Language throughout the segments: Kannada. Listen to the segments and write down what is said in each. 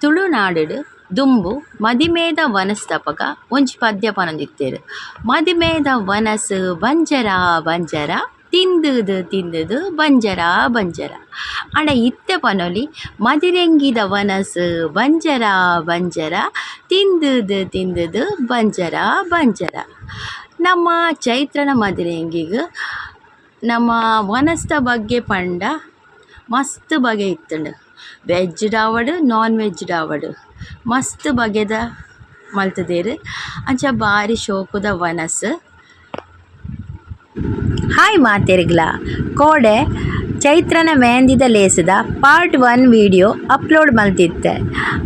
ತುಳುನಾಡುಡು ದುಂಬು ಮದಿಮೇದ ವನಸ್ತಪಕ ಒಂಜಿ ಪದ್ಯ ಪನೊಂದಿತ್ತೆರ್. ಮದಿಮೇದ ವನಸ್ ಬಂಜರ ಬಂಜರ, ತಿಂದುದು ತಿಂದುದು ಬಂಜರ ಬಂಜರ. ಅಣ ಇತ್ತೆ ಪನೊಲಿ ಮದಿರೆಂಗಿದ ವನಸ್ ಬಂಜರ ಬಂಜರ, ತಿಂದುದು ತಿಂದುದು ಬಂಜರ ಬಂಜರ. ನಮ್ಮ ಚೈತ್ರನ ಮದಿರೆಂಗಿಗ್ ನಮ್ಮ ವನಸ್ತ ಬಗ್ಗೆ ಪಂಡ ಮಸ್ತ್ ಬಗೆ ಇತ್ತುಂಡು. ವೆಜ್ ಆವಡ್ ನಾನ್ ವೆಜ್ ಆವಡ್ ಮಸ್ತ್ ಬಗೆದ ಮಲ್ತುದೆರ್. ಅಂಚ ಬಾರಿ ಶೋಕುದ ವನಸ್. ಹಾಯ್ ಮಾತೆರ್ಗ್ಲ. ಕೋಡೆ ಚೈತ್ರನ ಮೆಹಂದಿದ ಲೇಸದ ಪಾರ್ಟ್ ಒನ್ ವಿಡಿಯೋ ಅಪ್ಲೋಡ್ ಮಲ್ತಿತ್ತೆ.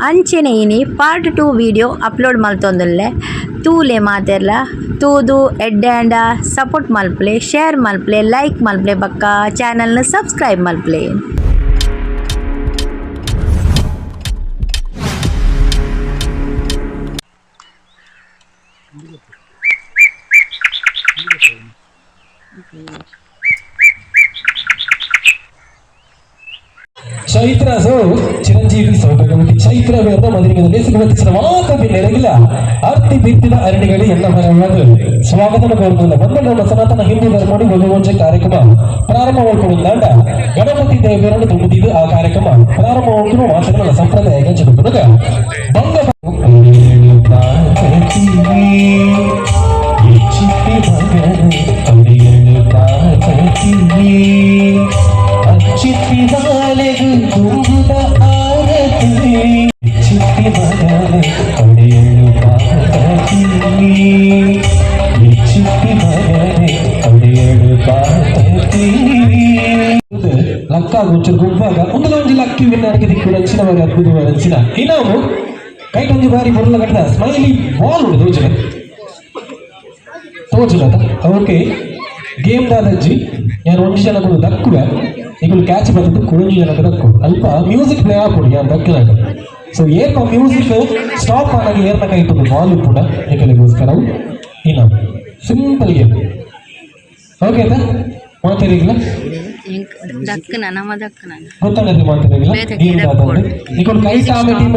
ಅಂಚೆನೆ ಇನಿ ಪಾರ್ಟ್ ಟೂ ವಿಡಿಯೋ ಅಪ್ಲೋಡ್ ಮಲ್ತೊಂದುಲ್ಲೆ. ತೂಲೆ ಮಾತೆರ್ಲ. ತೂದು ಎಡ್ಡೆಂಡ ಸಪೋರ್ಟ್ ಮಲ್ಪ್ಲೆ ಶೇರ್ ಮಲ್ಪ್ಲೆ ಲೈಕ್ ಮಲ್ಪ್ಲೆ, ಬಕ್ಕ ಚಾನಲ್ನ ಸಬ್ಸ್ಕ್ರೈಬ್ ಮಲ್ಪ್ಲೆ. ಚೈತ್ರ ಸೋ ಚಿರಂಜೀವಿ ಸೌಭಾಗ್ಯವಾಗಿ ಚೈತ್ರ ಬೇರ್ದ ಮದುವೆಗಳಲ್ಲಿ ಸಿಗುವತ್ತಿಸಿದ ಮಾತ್ರ ನೆರಗಿಲ್ಲ ಅರ್ತಿ ಬಿತ್ತಿದ ಅರಣಿಗಳು ಎಲ್ಲ ಮರವಾದ ಸ್ವಾಗತ ಕೋರುತ್ತಿಲ್ಲ ಬಂದ ನಮ್ಮ ಸನಾತನ ಹಿಂದೂ ಧರ್ಮಡಿ ಭಗವಂತ ಕಾರ್ಯಕ್ರಮ. ಪ್ರಾರಂಭ ಮಾಡ್ಕೊಂಡಿದ್ದ ಗಣಪತಿ ದೇವರನ್ನು ತುಂಬುತ್ತಿದ್ದು ಆ ಕಾರ್ಯಕ್ರಮ. ಪ್ರಾರಂಭವಾಗುವ ಮಾತುಗಳ ಸಂಪ್ರದಾಯ ಜಗತ್ತೊಳಗ ಬಂಗ ಗೊಂಚು ಗುಂಪಾಗ ಒಂದು ಒಂಜಿ ಲಕ್ಕಿ ವಿನ್ನರ್ಗೆ ದಿಕ್ಕು ರಂಚಿನ ಬಗ್ಗೆ ಅದ್ಭುತ ರಂಚಿನ ಇನ್ನಾವು ಕೈ ಒಂಜಿ ಬಾರಿ ಬರಲ ಕಟ್ಟದ ಸ್ಮೈಲಿ ಬಾಲ್ ಉಂಟು ತೋಜನ ತೋಚಿಲ್ಲ ಓಕೆ ಗೇಮ್ ದಾದಜ್ಜಿ ಒಂಜಿ ಜನ ಕೂಡ ದಕ್ಕುವೆ ಈಗ ಕ್ಯಾಚ್ ಬಂದು ಕುಳಂಜಿ ಜನಕ್ಕೆ ದಕ್ಕು ಅಲ್ಪ ಮ್ಯೂಸಿಕ್ ಪ್ಲೇ ಆಪುಡು ಯಾರು ದಕ್ಕಿನಾಗ ಸೊ ಏರ್ಪ ಮ್ಯೂಸಿಕ್ ಸ್ಟಾಪ್ ಆದಾಗ ಏರ್ನ ಕೈ ಇಟ್ಟು ಬಾಲ್ ಕೂಡ ಏಕಲಿಗೋಸ್ಕರ ಇನ್ನ ಸಿಂಪಲ್ ಗೇಮ್ ಓಕೆ ಆಯ್ತಾ ಮಾತಾಡಿಲ್ಲ ದಕ್ಕನ ನಮ್ಮ ದಕ್ಕನ ಗೊತ್ತಾಗತ್ತೆ ಮಾತಾಡಿಲ್ಲ ಗೇಮ್ ಕೊಡು. ಈಗ ಕೈಟ್ ಆಮೆ ಟೀಮ್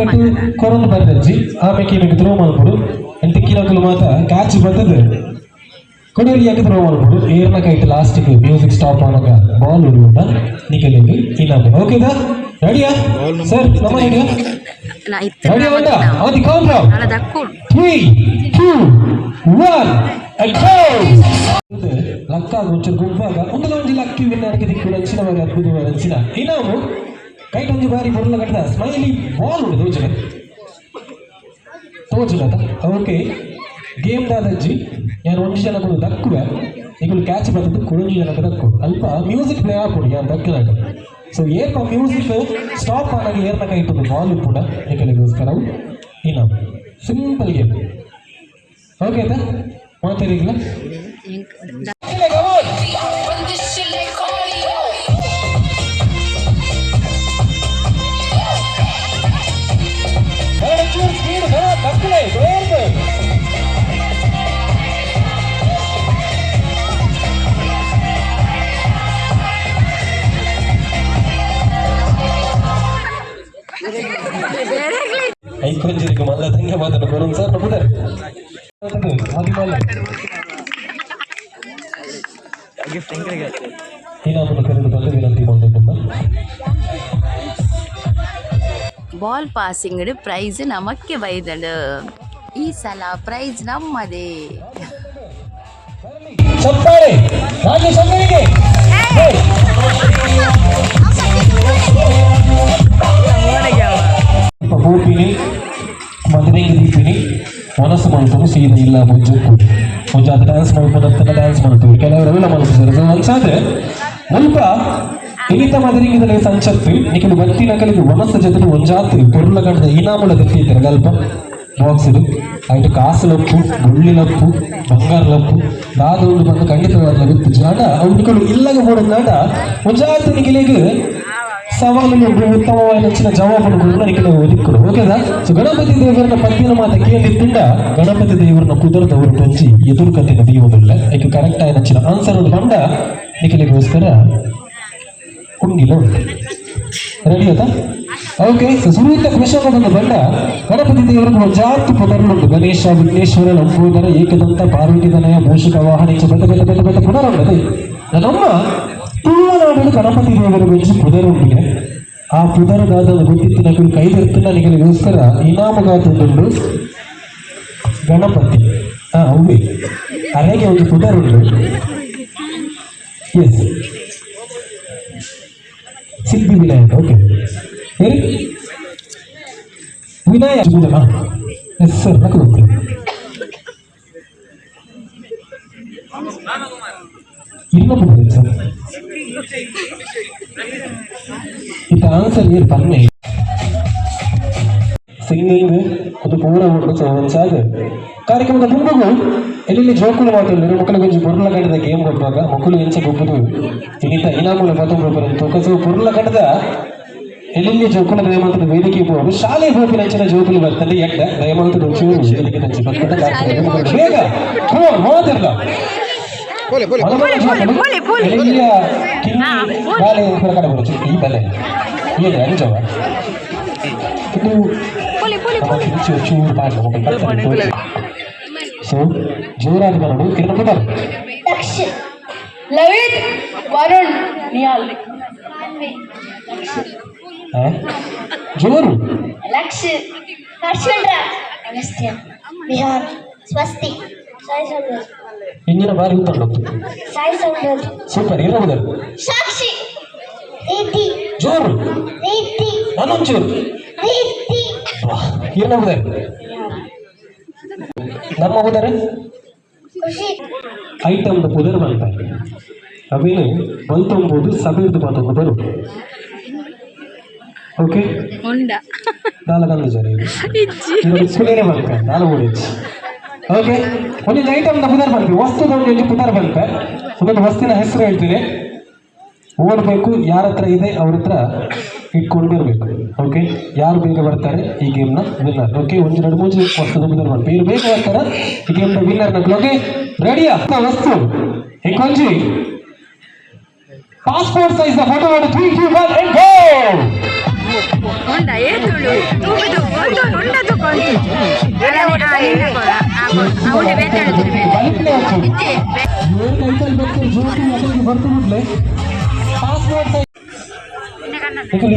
ಕೊರೊಂದು ಬರ್ದಜ್ಜಿ ಆಮೇಲೆ ನಿಮಗೆ ಥ್ರೋ ಮಾಡ್ಬಿಡು ಎಂತ ಕಿಲೋಕಲು ಮಾತ ಕ್ಯಾಚ್ ಯಾಕೆ ಥ್ರೋ ಮಾಡ್ಬಿಡು ಏರ್ನ ಕೈಟ್ ಲಾಸ್ಟಿಗೆ ಮ್ಯೂಸಿಕ್ ಸ್ಟಾಪ್ ಆನಾಗ ಬಾಲ್ ಉಡುವುದ ನಿಖಲಿಗೆ ಇನ್ನೊಂದು. ಓಕೆದಾ ರೆಡಿಯಾ ಸರ್ ನಮ್ಮ ರೆಡಿಯಾ ನಾ ಇತ್ತ ರೆಡಿ ಉಂಟಾ. ಅದು ಕೌಂಟ್ ತ್ರೀ ಟೂ ಒನ್ ಗೊಂಚು ಗುಂಪಾಗ ಒಂದು ಒಂಜಿ ಲಕ್ಕಿ ವಿನ್ನರ್ಗೆ ದಿಕ್ಕು ರಂಚಿನ ಬಾರಿ ಅದ್ಭುತವಾದ ರಂಚಿನ ಇನ್ನಾವು ಕೈ ಒಂಜಿ ಬಾರಿ ಬರಲ ಕಟ್ಟದ ಸ್ಮೈಲಿ ಬಾಲ್ ಉಂಟು ತೋಜನ ತೋಜನದ ಓಕೆ ಗೇಮ್ ದಾದಜ್ಜಿ ನಾನು ಒಂಜಿ ಜನ ಕೂಡ ದಕ್ಕುವೆ. ಈಗ ಕ್ಯಾಚ್ ಬರ್ತದೆ ಕುಳಂಜಿ ಜನಕ್ಕೆ ದಕ್ಕು. ಅಲ್ಪ ಮ್ಯೂಸಿಕ್ ಪ್ಲೇ ಆ ಯಾನ್ ದಕ್ಕಿನಾಗ. ಸೊ ಏರ್ಪ ಮ್ಯೂಸಿಕ್ ಸ್ಟಾಪ್ ಆದಾಗ ಏರ್ನ ಕೈ ಇಟ್ಟು ಬಾಲ್ ಕೂಡ ಏಕಲಿಗೋಸ್ಕರ ಇನ್ನ ಸಿಂಪಲ್ ಗೇಮ್ ಓಕೆ ಆಯ್ತಾ ಮಾತಾಡಿಲ್ಲ ಐಕೊಂಜರಿಗೆ ಮಲ್ಲ ತಂಗೆ ಮಾತನ್ನು ಕೊಡೋದು ಸರ್ ನಮ್ಮದ ಇನಾಮನ್ನು ಕರೆದು ಬಂದು ವಿನಂತಿ ಮಾಡಿಕೊಂಡ ಬಾಲ್ ಪಾಸಿಂಗ್ ಪ್ರೈಸ್ ನಮಕ್ಕೆ ಬೈದಳು ಈ ಸಲ ಪ್ರೈಸ್ ನಮ್ಮದೇ ಚಪ್ಪಾಳೆ ಮನಸ್ಸು ಮಾಡ್ಕೊಂಡು ಸೀದಿ ಇಲ್ಲ ಮುಂಜು ಮುಂಜೆ ಅದು ಡ್ಯಾನ್ಸ್ ಅಂತ ಡ್ಯಾನ್ಸ್ ಮಾಡ್ತೀವಿ. ಕೆಲವರೆಲ್ಲ ಮನಸ್ಸು ಸೊ ಅನ್ಸಾದ್ರೆ ಮುಲ್ಪ ಇನಿತ ಮಾದರಿ ಸಂಚತ್ತು ನಿಖಲು ಬತ್ತಿನ ಕಲಿಗೆ ಮನಸ್ಸು ಜೊತೆ ಒಂಜಾತ್ರಿ ಪೊರ್ಲ ಕಂಡ ಇನಾಮಲ ತೆಕ್ಕಿದ್ದಾರೆ ಗಲ್ಪ ಬಾಕ್ಸ್ ಇದು. ಆಯ್ತು, ಕಾಸು ಲಪ್ಪು ಗುಳ್ಳಿ ಲಪ್ಪು, ಬಂಗಾರ ಲಪ್ಪು ದಾದೋಡು ಬಂದು ಖಂಡಿತವಾದ ಗೊತ್ತು ಜಾಡ ಅವ್ನುಗಳು ಇಲ್ಲಗ ಮೂಡ ನಾಡ ಒಂಜಾತು ನಿಖಲಿಗೆ ಒಬ್ಬರು ಉತ್ತಮವಾದ ನೆಚ್ಚಿನ ಜವಾಬನ್ನು ಕೂಡ ನಾವು ಒದಗಿಕೊಡು ಓಕೆದಾ ಸೊ ಗಣಪತಿ ದೇವರನ್ನ ಪದ್ಯನ ಮಾತ ಕೇಳಿದ್ದಿಂದ ಗಣಪತಿ ದೇವರನ್ನ ಕುದುರದವರು ಪಂಚಿ ಎದುರು ಕತ್ತಿನ ದೀವದಿಲ್ಲ ಈಗ ಕರೆಕ್ಟ್ ಆಗಿ ನೆಚ್ಚಿನ ಆನ್ಸರ್ ಬಂದ ನಿಖಿಲಿಗೋಸ್ಕರ ಕುಂಗಿಲ ಉಂಟು. ರೆಡಿ ಆಯ್ತಾ? ಓಕೆ ಸುನೀತ ಕೃಷಕವನ್ನು ಬಂದ ಗಣಪತಿ ದೇವರನ್ನು ಜಾತು ಪುನರುಂಟು ಗಣೇಶ, ವಿಘ್ನೇಶ್ವರ, ಲಂಬೋದರ, ಏಕದಂತ, ಪಾರ್ವತಿ ತನಯ ಮೂಷಿಕ ವಾಹನ ಬೆಟ್ಟ ಬೆಟ್ಟ ಬೆಟ್ಟ ಬೆಟ್ಟ ಪುನರುಂಟದೆ ನಮ್ಮ ತುಳುವನಾಡಲು ಗಣಪತಿ ದೇವರ ಮೆಚ್ಚಿ ಪುದರುಂಡಿದೆ ಆ ಪುದರದಾದ ಗೊತ್ತಿತ್ತು ನಗಲು ಕೈದಿರ್ತಿಲ್ಲ ನಿಗಲಿಗೋಸ್ಕರ ಇನಾಮಗಾತುಂಡು ಗಣಪತಿ ಹಾ ಹೌದು ಅರೆಗೆ ಒಂದು ಪುದರುಂಡು ಎಸ್ ಸಿದ್ಧಿ ವಿನಾಯಕ ಓಕೆ ಹೇಳಿ ವಿನಾಯಕ ಎಸ್ ಸರ್ ನಕ್ಕು ಗೊತ್ತಿಲ್ಲ ಇಲ್ಲ ಸರ್ ಇತ್ತ ಆನ್ಸರ್ ಏನು ಪನ್ನೆ ಸಿಂಗಿಂಗ್ ಅದು ಪೂರ ಉಂಟು ಸಾಗ ಕಾರ್ಯಕ್ರಮದ ಮುಂಬಗು ಎಲ್ಲೆಲ್ಲಿ ಜೋಕುಲು ಮಾತಾಡಿದ್ರು ಮುಕ್ಕಲು ಕೊಂಚ ಪುರ್ಲ ಕಂಡದ ಗೇಮ್ ಕೊಡುವಾಗ ಮಕ್ಕಳು ಎಂಚ ಗೊಬ್ಬದು. ಇನಿತ ಇನಾಮುಲ ಮತ್ತೊಬ್ಬರು ಬರಂತು ಕಸು ಪುರ್ಲ ಕಂಡದ ಎಲ್ಲೆಲ್ಲಿ ಜೋಕುಲ ದಯಮಂತದ ವೇದಿಕೆ ಹೋಗು ಶಾಲೆ ಹೋಗಿ ನೆಚ್ಚಿನ ಜೋಕುಲು ಬರ್ತದೆ ಎಡ್ಡ. ದಯಮಂತದ ಚೂರು ವೇದಿಕೆ ನಂಚಿ ಬರ್ಕೊಂಡ ಕಾರ್ಯಕ್ರಮ ಬೇಗ ಹೋದಿಲ್ಲ Pole, pole. ಪೋಲೆ, ಪೋಲೆ. ಎಲ್ಲಿಯ ಕಿಂಗಿ ಬಾಲೆ ಹೊರಗಡೆ ಬರುತ್ತೆ ಈ ಬಲೆ ಏನು ಅಂಜವ ಇದು ಪೋಲೆ ಪೋಲೆ ನಮ್ಮ ಕಿಂಚು ಚೂರು ಮಾಡಿ ಸೊ ಜೋರಾಗಿ ಬರೋದು ಕಿರಣ ಪುಟರ್ दक्ष ललित वरुण निहाल ಜೋರು लक्ष्य हर्षण राज अगस्त्य बिहार ఇంజిన్ ಬಾರಿ గుర్తుండు ಸೂಪರ್ హీరో బదర్ సాక్షి రీతి జోరు రీతి అనం జోరు ನಮ್ಮ ಹೋದರೆ ಐಟಮ್ದ ಪುದರ್ ಬಂತ ಅವೇನು ಬಂತೊಂಬೋದು ಸಭೆದು ಬಂತೊಂದು ಬರು ಓಕೆ ನಾಲ್ಕು ಜನ ಸ್ಕೂಲೇನೆ ಬರ್ತಾರೆ ನಾನು ಓಡಿದ್ದು ಓಕೆ ಒಂದೊಂದು ಐಟಮ್ ಪುನರ್ ಬಂತು ವಸ್ತುದ ಒಂದು ಪುನರ್ ಬಂತ ಒಂದೊಂದು ವಸ್ತುವಿನ ಹೆಸರು ಹೇಳ್ತೀನಿ ಓಡಬೇಕು ಯಾರ ಹತ್ರ ಇದೆ ಅವ್ರ ಹತ್ರ ಇಟ್ಕೊಂಡಿರ್ಬೇಕು ಓಕೆ ಯಾರು ಬೇಗ ಬರ್ತಾರೆ ಈ ಗೇಮ್ನ ವಿನ್ನರ್ ಓಕೆ ಒಂದು ಎರಡು ಮೂರು ವಸ್ತು ವಿನ್ನರ್ ಬಂತು ಇವ್ರು ಬೇಗ ಬರ್ತಾರೆ ಈ ಗೇಮ್ನ ವಿನ್ನರ್ ನಕ್ಲು ಓಕೆ ರೆಡಿಯಾ ವಸ್ತು ಇಂಕೊಂಜಿ ಪಾಸ್ಪೋರ್ಟ್ ಸೈಜ್ ಫೋಟೋ ಮಾಡಿ ತ್ರೀ ಟೂ ಒನ್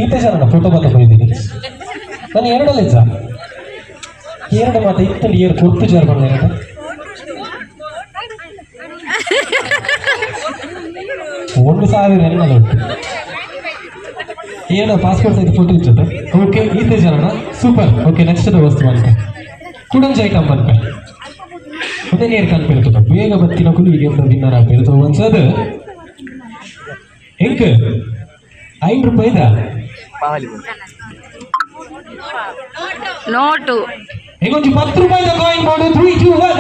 ಈತ ಜನ ಫೋಟೋ ಮಾತ್ರ ಬಂದಿದ್ದೀನಿ ನಾನು ಎರಡಲ್ಲ ಸರ್ ಎರಡು ಮಾತು ಇತ್ತಲ್ಲಿ ಏರು ಕೊಟ್ಟು ಜಾರ್ ಬಂದ ಒಂದು ಸಾವಿರ ಎನ್ನಲ್ಲ ಉಂಟು. ಏನು ಪಾಸ್ಪೋರ್ಟ್ ಸೈಜ್ ಫೋಟೋ ಇರ್ತದೆ ಓಕೆ ಈತ ಜನ ಸೂಪರ್ ಓಕೆ ನೆಕ್ಸ್ಟ್ ವಸ್ತು ಅಂತ. ಕುಡಂಜ ಐಟಮ್ ಬಂತ. ಅದೇ ನೀರು ಕನ್ಪಿರ್ತದೆ ಬೇಗ ಬತ್ತಿನ ಕುಲು ಈಗ ವಿನ್ನರ್ ಆಗ್ತಿರ್ತದೆ ಒಂದ್ಸದ ಹೆಂಗ್ ಐದು ರೂಪಾಯಿದ ನೋಟು ಹೆಂಗೊಂದು ಪತ್ತು ರೂಪಾಯಿದ ಕಾಯಿನ್ ಮಾಡು. ತ್ರೀ ಟೂ ಒನ್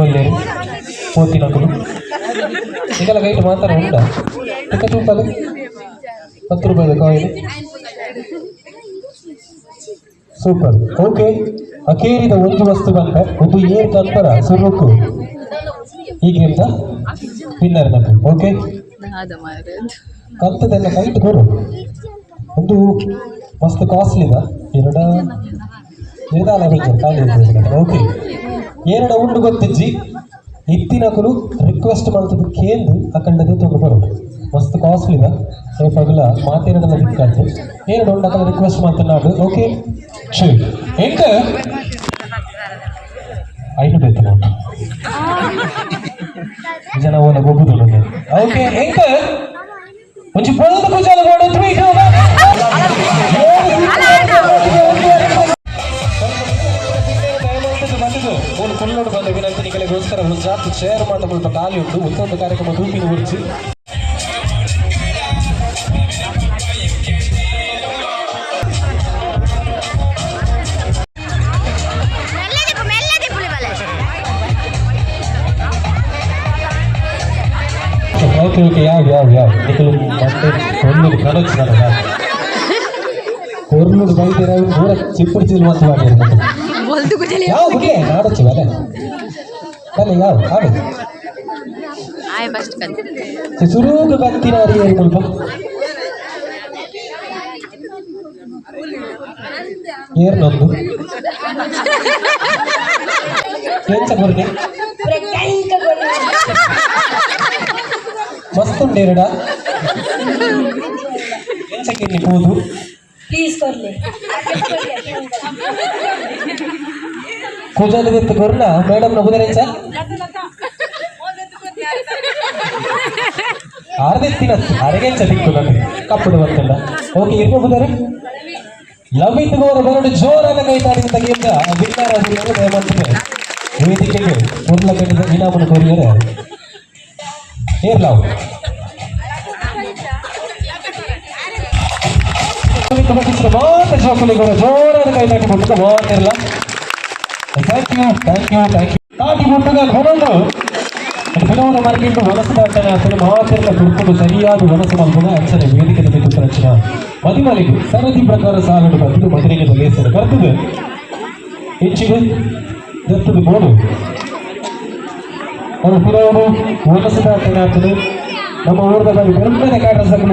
ಒಳ್ಳೆ ಓದ್ತಿನ ಕುಲು ಈಗೆಲ್ಲ ಗೈಟ್ ಮಾತಾಡ ಉಂಟ? ಟಿಕ್ಕ ತೂಪದು ಹತ್ತು ರೂಪಾಯಿ ಕಾಯಿಲೆ. ಸೂಪರ್. ಓಕೆ ಅಕೇರಿದ ಒಂದು ವಸ್ತು ಬಂದ ಒಂದು ಏರ್ ತತ್ಪರ ಸುರುಕು. ಈಗಿಂದ ವಿನ್ನರ್ ನಮಗೆ ಓಕೆ ಕಂತದೆಲ್ಲ ಕೈಟ್ ಕೊಡು. ಒಂದು ವಸ್ತು ಕಾಸ್ಟ್ಲಿದ ಎರಡ ಖಾಲಿ ಓಕೆ ಎರಡ ಉಂಡು ಗೊತ್ತಿಜ್ಜಿ. ಇತ್ತಿನಕಲು ರಿಕ್ವೆಸ್ಟ್ ಮಾಡ್ತದ ಕೇಂದು ಅಕಂಡದೆ ತೊಗೊಂಡು ಬರೋದು ಮಸ್ತ್ ಕಾಸ್ಟ್ಲಿ ಏ ಪಗಲ ಮಾತೇರದಲ್ಲ ದಿಕ್ಕಾತು ಎರಡು ಉಂಡು ಅಕಲ ರಿಕ್ವೆಸ್ಟ್ ಮಾತನಾಡು ಓಕೆ ಶರಿ ಎಂಕ ಐದು ಬೇತು ಜನ ಓನ ಗೊಬ್ಬುದು ಓಕೆ ಎಂಕ ಒಂಚು ಕುಜಾಲ ಒಂದು ಕೊಳ್ಳೋಡು ಬಂದ ವಿನಂತಿಗಳಿಗೋಸ್ಕರ ಒಂದು ಜಾತಿ ಶೇರ್ ಮಾಡಬಹುದು ಖಾಲಿ ಉಂಟು ಮತ್ತೊಂದು ಕಾರ್ಯಕ್ರಮ ರೂಪಿನ ಉಳಿಸಿ ಓಕೆ ಓಕೆ ಯಾವ ಯಾವ ಯಾವ ನಿಖಲು ಮತ್ತೆ ಕೊರ್ಲುಡು ಕಡಚ್ ನನಗ ಕೊರ್ಲುಡು ಬೈದಿರ ದೂರ ಚಿಪ್ಪುಡು ಚಿಲ್ ಮಾತು ಮಾಡಿರ ಬೊಲ್ದು ಕುಜಲಿ ಯಾವ ಆಡು ಆಯ್ ಫಸ್ಟ್ ಕಲ್ತು ಸುರುಗ ಕತ್ತಿನ ಅರಿಯರು ಸ್ವಲ್ಪ. ಮಸ್ತ್ ಹೋದು. ಕೂಜಲು ಎತ್ತು ಕೊರ್ನ ಮೇಡಮ್ ನಗುದರೆ ಎಂಚ ಆರ್ದೆತ್ತಿನ ಅರಗೆ ಚದಿಕ್ಕು ನನಗೆ. ಕಪ್ಪುಡು ಬರ್ತಿಲ್ಲ ಓಕೆ ಇರ್ಬೋದಾರೆ ಲವ್ ಇತ್ತು ಗೋರ ಬರಡು ಜೋರಾದ ಕೈ ತಾಡಿದ ಗೇಮ್ದ ವಿನ್ನಾರ ದಯಮಾಡ್ತದೆ ವೇದಿಕೆಗೆ ಮೊದಲ ಕಟ್ಟಿದ ಇನಾಮನ್ನು ಕೋರಿದರೆ ಏರ್ ಲವ್. ಮಾತ್ರ ಚೌಕಲಿಗೋರ ಜೋರಾದ ಕೈ ತಾಟಿ ಕೊಟ್ಟಿದ್ದ ಮಾತಿರಲ್ಲ thank you thank you thank you ತಾಟಿ ಕೊಟ್ಟಗ ಕೊಡೋದು ಬಿಡೋನು ಮರ್ಕಿಂಡು ಮನಸ್ಸು ದಾಟನೆ ಮಾತೆಲ್ಲ ತುಡ್ಕೊಂಡು ಸರಿಯಾದ ಮನಸ್ಸು ಮಲ್ಪದ ಅಚ್ಚನೆ ವೇದಿಕೆ ಬಿದ್ದು ರಚನ ಮದಿಮಲಿಗೆ ಸರದಿ ಪ್ರಕಾರ ಸಾಗಡು ಬಂದು ಮದುವೆಗೆ ಲೇಸಲು ಕರ್ತದೆ ಹೆಚ್ಚಿಗೆ ದತ್ತದ ಬೋಡು ಅವರು ಪುರವರು ಮನಸ್ಸು ದಾಟನೆ ನಮ್ಮ ಊರದ ಬಳಿ ವಜ್ಜನ್ ಸರಿ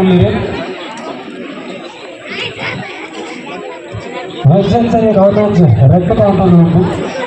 ನಾನ್ ರೆಡ್ ಕೌಂಟರ್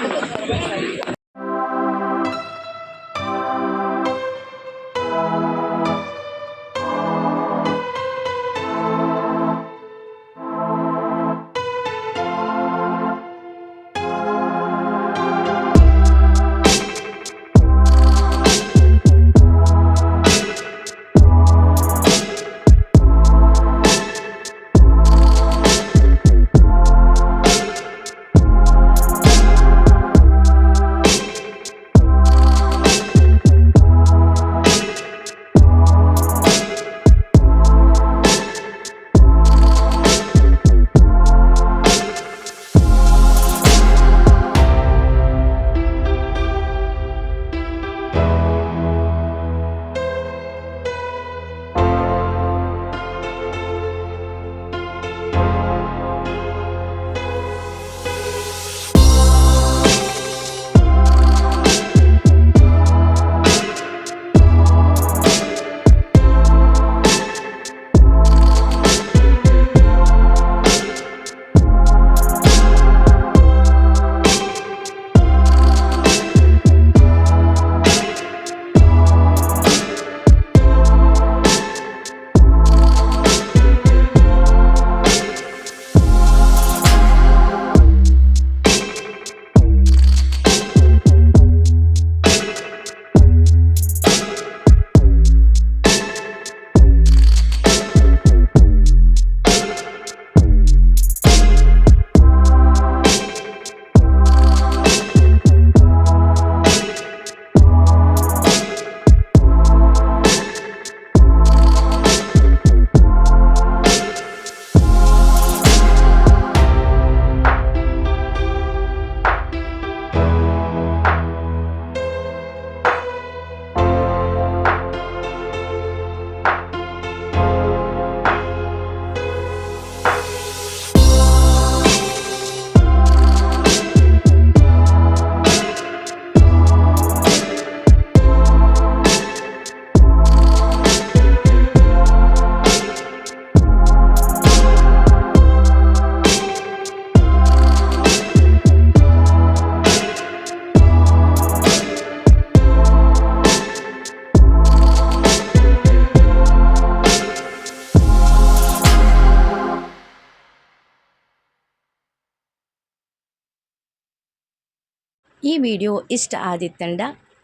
ಈ ವಿಡಿಯೋ ಇಷ್ಟ ಆದಿತ್ತಂಡ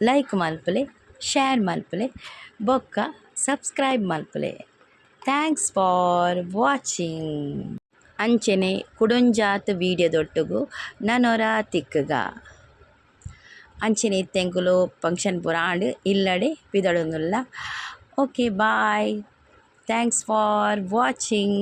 ಲೈಕ್ ಮಲ್ಪಲೆ ಶೇರ್ ಮಲ್ಪಲೆ, ಬೊಕ್ಕ ಸಬ್ಸ್ಕ್ರೈಬ್ ಮಲ್ಪಲೆ. ಥ್ಯಾಂಕ್ಸ್ ಫಾರ್ ವಾಚಿಂಗ್ ಅಂಚನೆ ಕುಡೊಂಜಾತ್ ವೀಡಿಯೋದೊಟ್ಟುಗು ನನೊರ ತಿಕ್ಕಗ. ಅಂಚನೆ ತೆಂಗುಲು ಫಂಕ್ಷನ್ ಪುರಾಂಡ್ ಇಲ್ಲಡೆ ಪಿದಳೊಂದುಲ್ಲ. Okay bye thanks for watching